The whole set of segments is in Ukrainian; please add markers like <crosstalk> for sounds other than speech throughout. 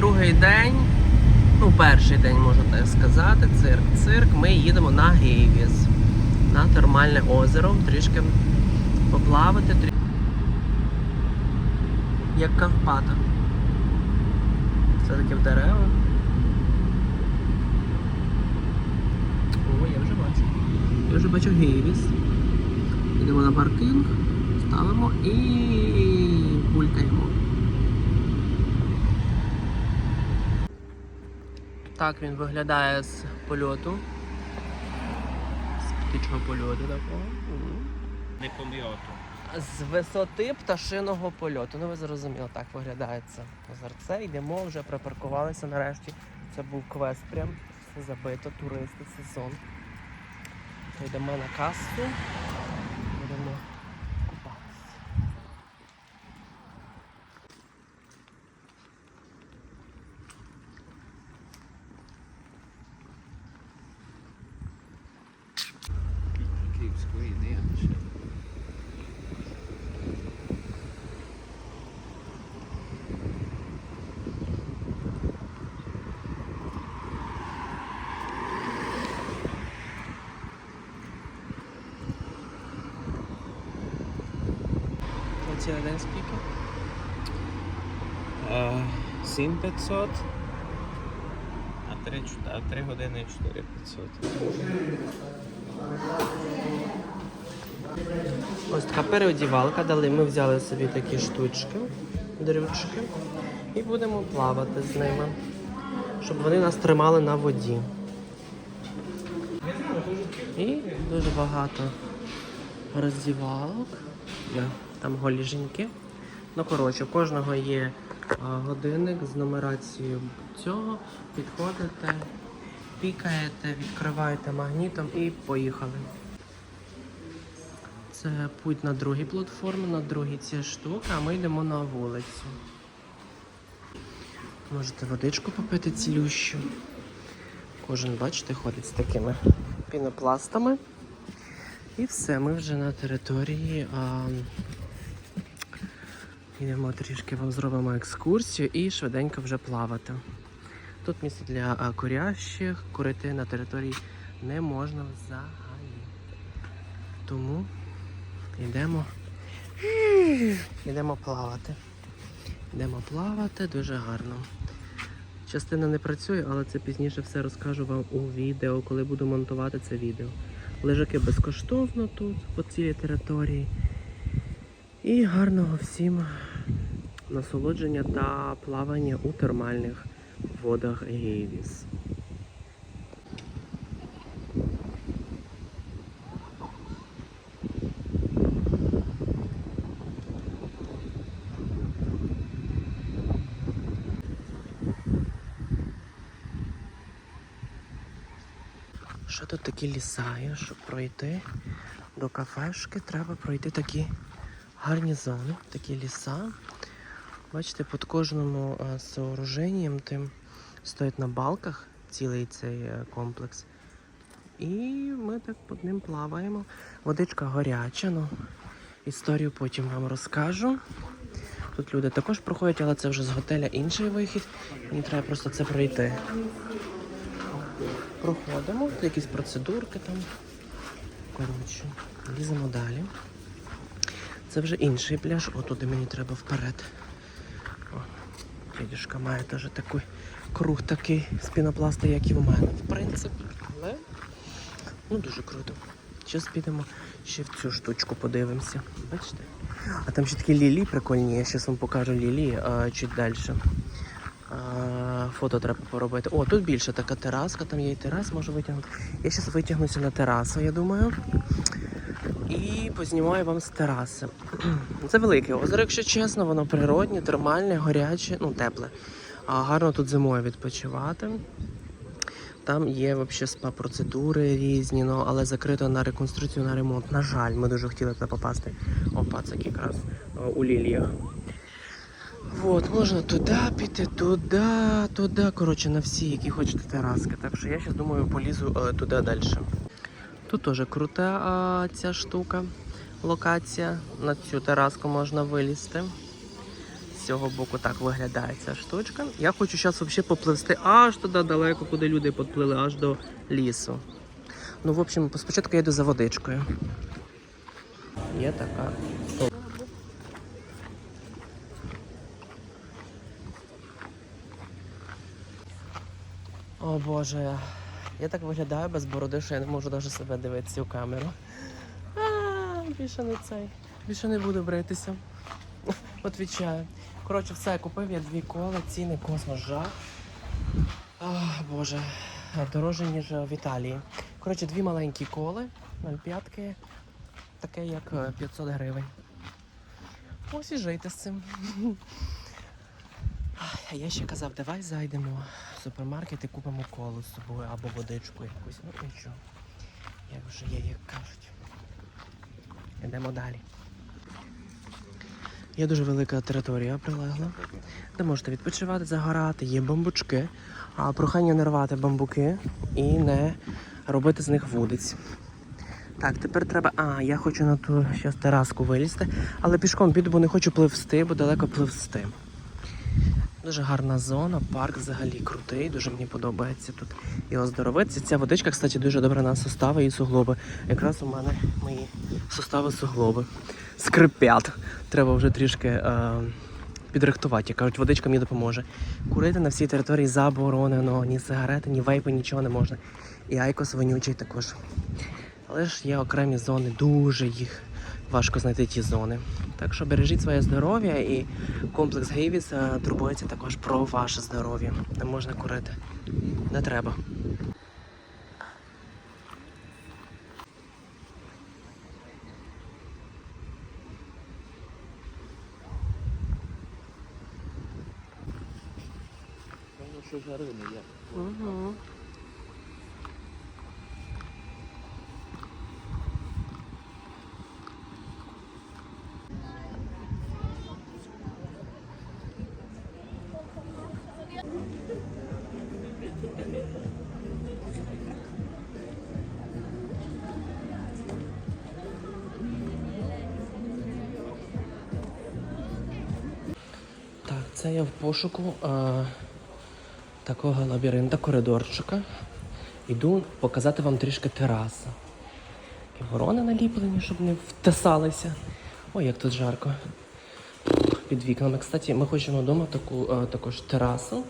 другий день, ну перший день можна так сказати, цирк. Цирк. Ми їдемо на Гейвіс, на термальне озеро, трішки поплавати. Трі... Як Карпата. Все таки в дерева. О, я вже бачу. Я вже бачу Гейвіс. Йдемо на паркінг, ставимо і булькаємо. Так він виглядає з польоту. З птичого польоту такого. Не польоту. З висоти пташиного польоту. Ну ви зрозуміли, так виглядає це озерце. Йдемо, вже припаркувалися нарешті. Це був квест прям. Все забито, туристи, сезон. Йдемо на касу. На день скільки? 7500. А 3, а 3 години 4500. Ось така переодівалка дали. Ми взяли собі такі штучки, дрючки, і будемо плавати з ними, щоб вони нас тримали на воді. І дуже багато роздівалок. Там голі жінки. Ну, коротше, у кожного є а, годинник з нумерацією цього. Підходите, пікаєте, відкриваєте магнітом і поїхали. Це путь на другій платформі, на другій ці штуки, а ми йдемо на вулицю. Можете водичку попити цілющу. Кожен, бачите, ходить з такими пінопластами. І все, ми вже на території. А, йдемо трішки вам зробимо екскурсію і швиденько вже плавати. Тут місце для курящих, курити на території не можна взагалі. Тому Йдемо. Йдемо плавати. Йдемо плавати дуже гарно. Частина не працює, але це пізніше все розкажу вам у відео, коли буду монтувати це відео. Лежаки безкоштовно тут, по цілій території. І гарного всім насолодження та плавання у термальних водах Гейвіс. Що тут такі ліса є, щоб пройти до кафешки, треба пройти такі гарні зони, такі ліса. Бачите, під кожному е, сооруженням тим стоїть на балках цілий цей е, комплекс. І ми так під ним плаваємо. Водичка гаряча, ну історію потім вам розкажу. Тут люди також проходять, але це вже з готеля інший вихід. Мені треба просто це пройти. Проходимо, якісь процедурки там. Коротше, ліземо далі. Це вже інший пляж, отуди мені треба вперед. О, має теж такий круг такий з пінопласту, як і в мене, в принципі. Але ну дуже круто. Зараз підемо ще в цю штучку подивимося. Бачите? А там ще такі лілі прикольні, я зараз вам покажу лілі а, чуть далі. Фото треба поробити. О, тут більше така тераска, там є і терас, можу витягнути. Я зараз витягнуся на терасу, я думаю. І познімаю вам з тераси. <clears throat> Це велике озеро, якщо чесно, воно природнє, термальне, горяче, ну тепле. А гарно тут зимою відпочивати. Там є взагалі спа-процедури різні, ну, але закрито на реконструкцію, на ремонт. На жаль, ми дуже хотіли туди попасти. О, пацак якраз о, у ліліях. От, можна туди піти, туди, туди. Коротше, на всі, які хочете тераски. Так що я зараз думаю, полізу е, туди далі. Тут теж крута а, ця штука, локація. На цю тераску можна вилізти. З цього боку так виглядає ця штучка. Я хочу зараз взагалі попливсти аж туди далеко, куди люди підплили, аж до лісу. Ну, в общем, спочатку я йду за водичкою. Є така. О Боже, я так виглядаю без бороди, що я не можу навіть себе дивитися у камеру. А, більше не цей. Більше не буду бритися. Отвічаю. Коротше, все, купив я дві кола, ціни космос. Ах, Боже, дорожче, ніж в Італії. Коротше, дві маленькі коли, 0,5, таке як е, 500 гривень. Ось і жити з цим. Я ще казав, давай зайдемо в супермаркет і купимо колу з собою або водичку якусь. Ну нічого. Як вже є, як кажуть. Йдемо далі. Є дуже велика територія прилегла, де можете відпочивати, загорати, є бамбучки, а прохання не рвати бамбуки і не робити з них вудиць. Так, тепер треба. А, я хочу на ту зараз тераску вилізти, але пішком піду, бо не хочу пливсти, бо далеко пливсти. Дуже гарна зона, парк взагалі крутий, дуже мені подобається тут і оздоровитися. Ця водичка, кстати, дуже добре на сустави і суглоби. Якраз у мене мої сустави суглоби скрипять. Треба вже трішки е, підрихтувати. Кажуть, водичка мені допоможе. Курити на всій території заборонено, ні сигарети, ні вейпи, нічого не можна. І айкос вонючий також. Але ж є окремі зони, дуже їх важко знайти ті зони. Так що бережіть своє здоров'я і комплекс Гейвіс е, турбується також про ваше здоров'я. Не можна курити. Не треба. Що жари не є. Угу. Це я в пошуку е, такого лабіринта, коридорчика. Іду показати вам трішки тераса. Такі ворони наліплені, щоб не втесалися. Ой, як тут жарко. Під вікнами. Кстати, ми хочемо вдома таку е, також терасу,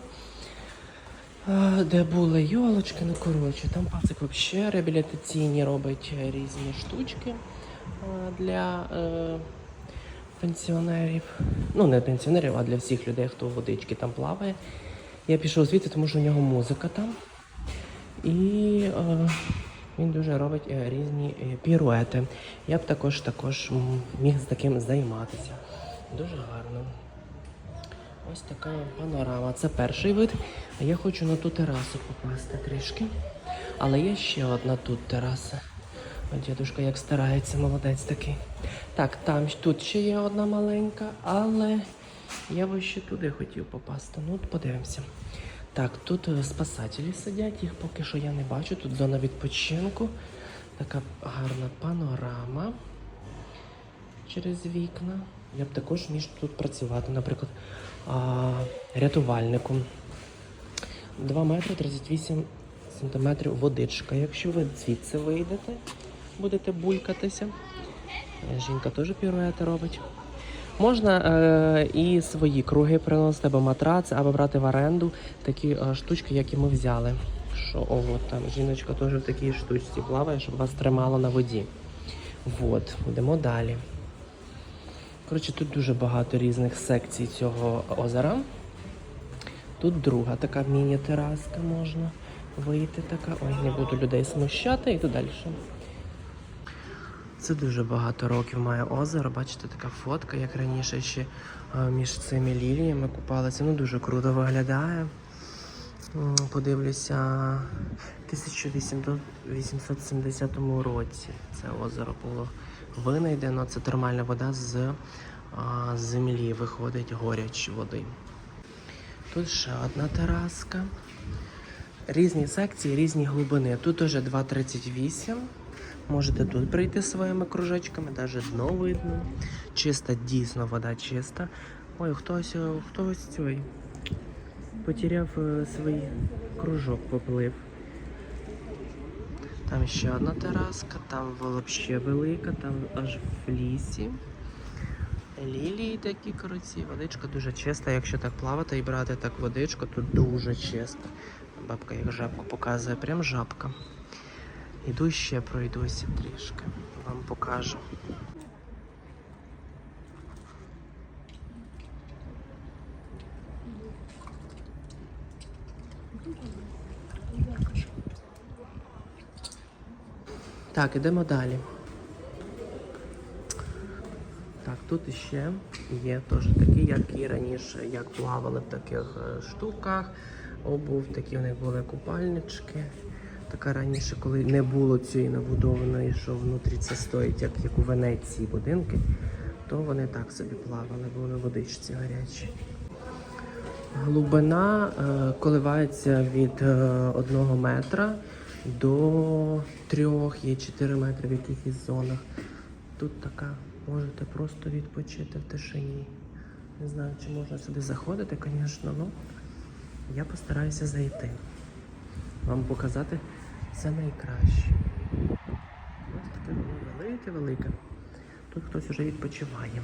е, де були йолочки, ну коротше, там пацик взагалі реабілітаційні робить різні штучки е, для е, пенсіонерів. Ну, не пенсіонерів, а для всіх людей, хто у водички там плаває. Я пішов звідти, тому що у нього музика там. І е, він дуже робить е, різні е, піруети. Я б також також міг з таким займатися. Дуже гарно. Ось така панорама. Це перший вид. А я хочу на ту терасу попасти трішки. Але є ще одна тут тераса. О, дідушка як старається, молодець такий. Так, там тут ще є одна маленька, але я би ще туди хотів попасти. Ну, подивимося. Так, тут е, спасателі сидять, їх поки що я не бачу. Тут зона відпочинку. Така гарна панорама через вікна. Я б також міг тут працювати, наприклад, а, рятувальником. 2 метри 38 сантиметрів водичка. Якщо ви звідси вийдете, будете булькатися. Е, Жінка теж піруети робить. Можна е, і свої круги приносити, або матрац, або брати в оренду такі е, штучки, які ми взяли. Що о, от там жіночка теж в такій штучці плаває, щоб вас тримало на воді. От, йдемо далі. Коротше, тут дуже багато різних секцій цього озера. Тут друга така міні-тераска можна вийти така. Ой, не буду людей смущати, йду далі. Це дуже багато років має озеро. Бачите, така фотка, як раніше ще між цими ліліями купалися. Ну дуже круто виглядає. Подивлюся, в 1870 році це озеро було винайдено. Це термальна вода з землі виходить горяч води. Тут ще одна тераска. Різні секції, різні глибини. Тут уже 2,38. Можете тут прийти своїми кружечками, навіть дно видно. Чиста, дійсно вода чиста. Ой, хтось, хтось цей потеряв е, свій кружок, поплив. Там ще одна тераска, там взагалі велика, там аж в лісі. Лілії такі круті, водичка дуже чиста. Якщо так плавати і брати так водичку, то дуже чиста. Бабка як жабку показує, прям жабка. Іду ще пройдуся трішки, вам покажу. Так, ідемо далі. Так, тут іще є теж такі, як і раніше, як плавали в таких е, штуках. Обув, такі в них були купальнички. Така раніше, коли не було цієї набудованої, що внутрі це стоїть, як, як у Венеції будинки, то вони так собі плавали, були водичці гарячі. Глибина е, коливається від е, 1 метра до 3, є 4 метри в якихось зонах. Тут така, можете просто відпочити в тишині. Не знаю, чи можна сюди заходити, звісно, ну я постараюся зайти. Вам показати все найкраще. Ось таке велике-велике. Тут хтось уже відпочиває.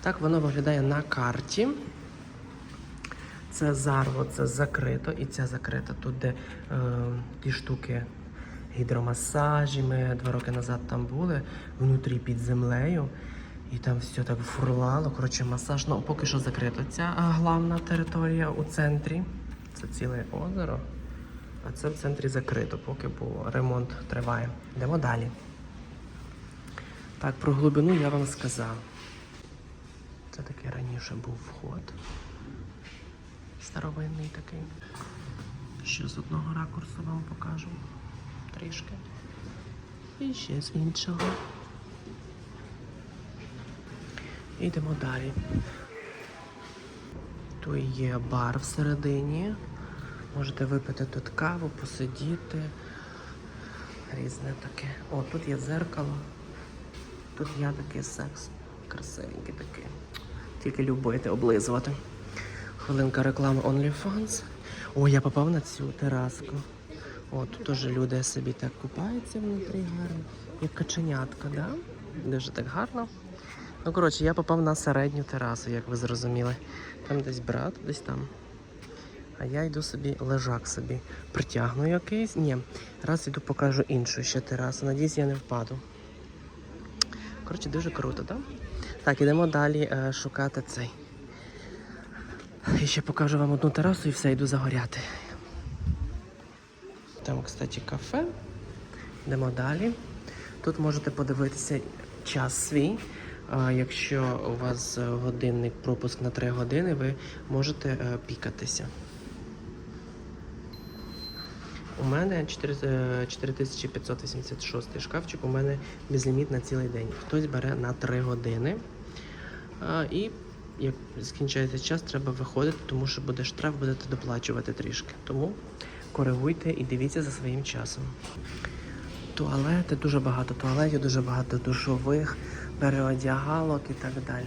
Так воно виглядає на карті. Це зарво, це закрито, і ця закрита тут, де е, ті штуки гідромасажі. Ми два роки назад там були, внутрі під землею. І там все так фурлало. Коротше, масаж. Ну, поки що закрито. Ця а, главна територія у центрі. Це ціле озеро. А це в центрі закрито, поки бо ремонт триває. Йдемо далі. Так, про глибину я вам сказав. Це такий раніше був вход. Старовинний такий. Ще з одного ракурсу вам покажу. Трішки. І ще з іншого. Йдемо далі. Тут є бар всередині. Можете випити тут каву, посидіти. Різне таке. О, тут є дзеркало. Тут я такий секс. Красивенький такий. Тільки любити, облизувати. Хвилинка реклами OnlyFans. О, я попав на цю тераску. О, тут теж люди собі так купаються внутрі гарно. Як каченятка, да? Дуже так гарно. Ну, коротше, я попав на середню терасу, як ви зрозуміли. Там десь брат, десь там. А я йду собі, лежак собі притягну якийсь. Ні, раз іду покажу іншу ще терасу. Надіюсь, я не впаду. Коротше, дуже круто, так? Так, ідемо далі е, шукати цей. І ще покажу вам одну терасу і все, йду загоряти. Там, кстати, кафе. Йдемо далі. Тут можете подивитися час свій. Якщо у вас е, годинник пропуск на 3 години, ви можете е, пікатися. У мене 4, е, 4586 шкафчик, у мене безліміт на цілий день. Хтось бере на 3 години. І як скінчається час, треба виходити, тому що буде штраф, будете доплачувати трішки. Тому коригуйте і дивіться за своїм часом. Туалети, дуже багато туалетів, дуже багато душових, переодягалок і так далі.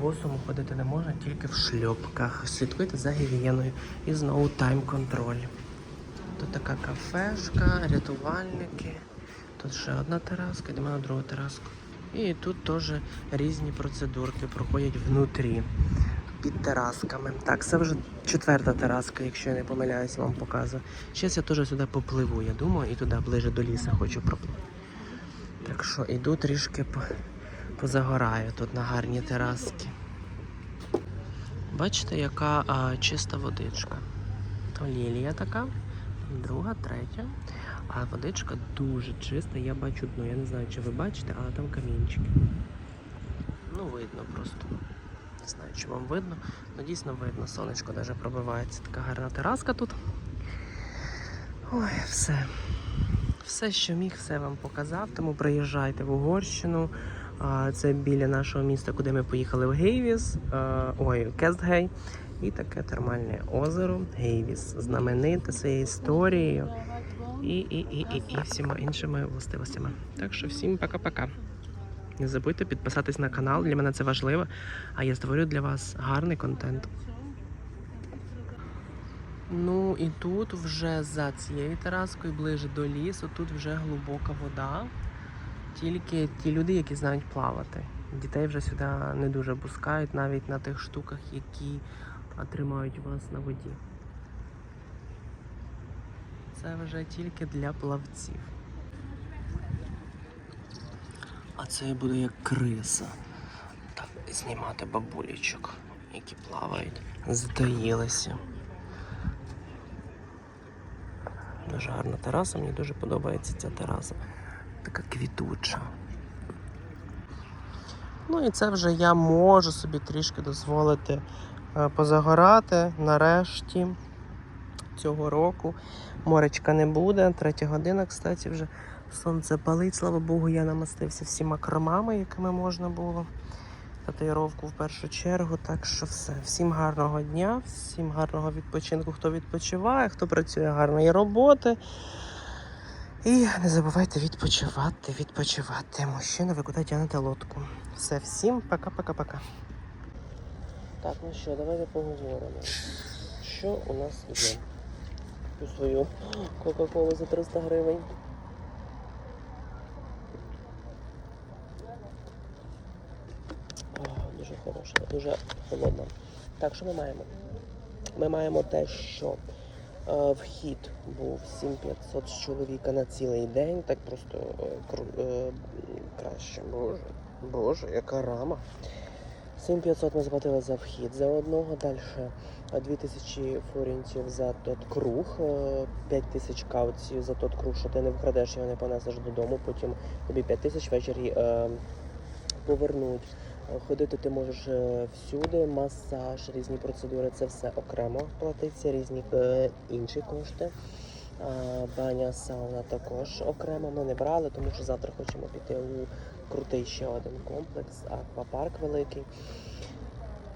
Босом ходити не можна тільки в шльопках. Слідкуйте за гігієною і знову тайм-контроль. Тут така кафешка, рятувальники. Тут ще одна тераска, йдемо на другу тераску. І тут теж різні процедурки проходять внутрі під терасками. Так, це вже четверта тераска, якщо я не помиляюсь, вам показую. Зараз я теж сюди попливу, я думаю, і туди ближе до лісу хочу пропливти. Так що йду трішки позагораю тут на гарні тераски. Бачите, яка а, чиста водичка. То лілія така, друга, третя. А водичка дуже чиста, я бачу дно. Я не знаю, чи ви бачите, але там камінчики. Ну, видно просто. Не знаю, чи вам видно. Ну дійсно видно, сонечко навіть пробивається. Така гарна тераска тут. Ой, все. Все, що міг, все вам показав. Тому приїжджайте в Угорщину. Це біля нашого міста, куди ми поїхали в Гейвіс. Ой, Кестгей. І таке термальне озеро Гейвіс. Знамените своєю історією і, і, і, і, і всіма іншими властивостями. Так що всім пока-пока. Не забудьте підписатись на канал, для мене це важливо. А я створю для вас гарний контент. Ну і тут вже за цією тераскою, ближе до лісу, тут вже глибока вода. Тільки ті люди, які знають плавати. Дітей вже сюди не дуже пускають, навіть на тих штуках, які а, тримають вас на воді. Це вже тільки для плавців. А це буде як криса. Так, знімати бабулічок, які плавають. Затаїлися. Дуже гарна тераса, мені дуже подобається ця тераса. Така квітуча. Ну і це вже я можу собі трішки дозволити позагорати нарешті цього року. Моречка не буде. Третя година, кстати, вже сонце палить. Слава Богу, я намастився всіма кремами, якими можна було. Татуїровку в першу чергу. Так що все. Всім гарного дня, всім гарного відпочинку, хто відпочиває, хто працює гарної роботи. І не забувайте відпочивати, відпочивати. Мужчина, ви куди тягнете лодку. Все, всім пока-пока-пока. Так, ну що, давайте поговоримо. Що у нас є? Цю свою Кока-Колу за 300 гривень. Дуже хороша, дуже холодна. Так, що ми маємо? Ми маємо те, що е, вхід був 7500 з чоловіка на цілий день. Так просто е, е, краще. Боже, боже, яка рама. 7500 ми заплатили за вхід за одного, далі 2000 форінтів за тот круг, е, 5000 кауців за тот круг, що ти не вкрадеш, його не понесеш додому, потім тобі 5000 ввечері е, повернуть. Е, Ходити ти можеш е, всюди, масаж, різні процедури, це все окремо платиться, різні е, інші кошти. Баня, сауна також окремо ми не брали, тому що завтра хочемо піти у крутий ще один комплекс, аквапарк великий.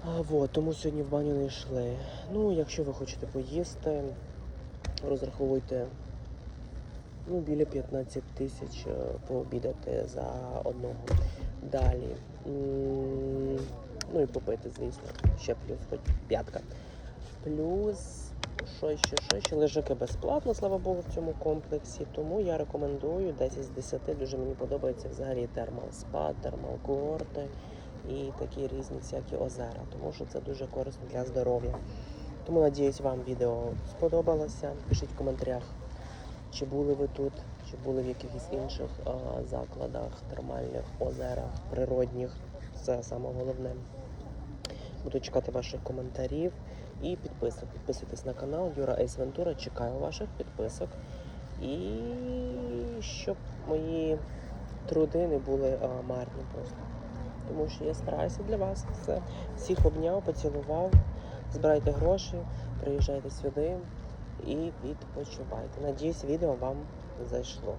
А, вот, тому сьогодні в баню не йшли. Ну, якщо ви хочете поїсти, розраховуйте ну, біля 15 тисяч е, пообідати за одного. Далі. Ну і попити, звісно. Ще плюс хоч п'ятка. Плюс що ще, що ще лежаки безплатно, слава Богу, в цьому комплексі. Тому я рекомендую 10 з 10. Дуже мені подобається взагалі термал спа, термал курорти і такі різні всякі озера, тому що це дуже корисно для здоров'я. Тому надіюсь, вам відео сподобалося. Пишіть в коментарях, чи були ви тут, чи були в якихось інших а, закладах, термальних озерах, природних. Це саме головне. Буду чекати ваших коментарів і підписок. Підписуйтесь на канал Юра Ейс Вентура. Чекаю ваших підписок. І щоб мої труди не були а, марні просто. Тому що я стараюся для вас все. Всіх обняв, поцілував. Збирайте гроші, приїжджайте сюди і відпочивайте. Надіюсь, відео вам зайшло.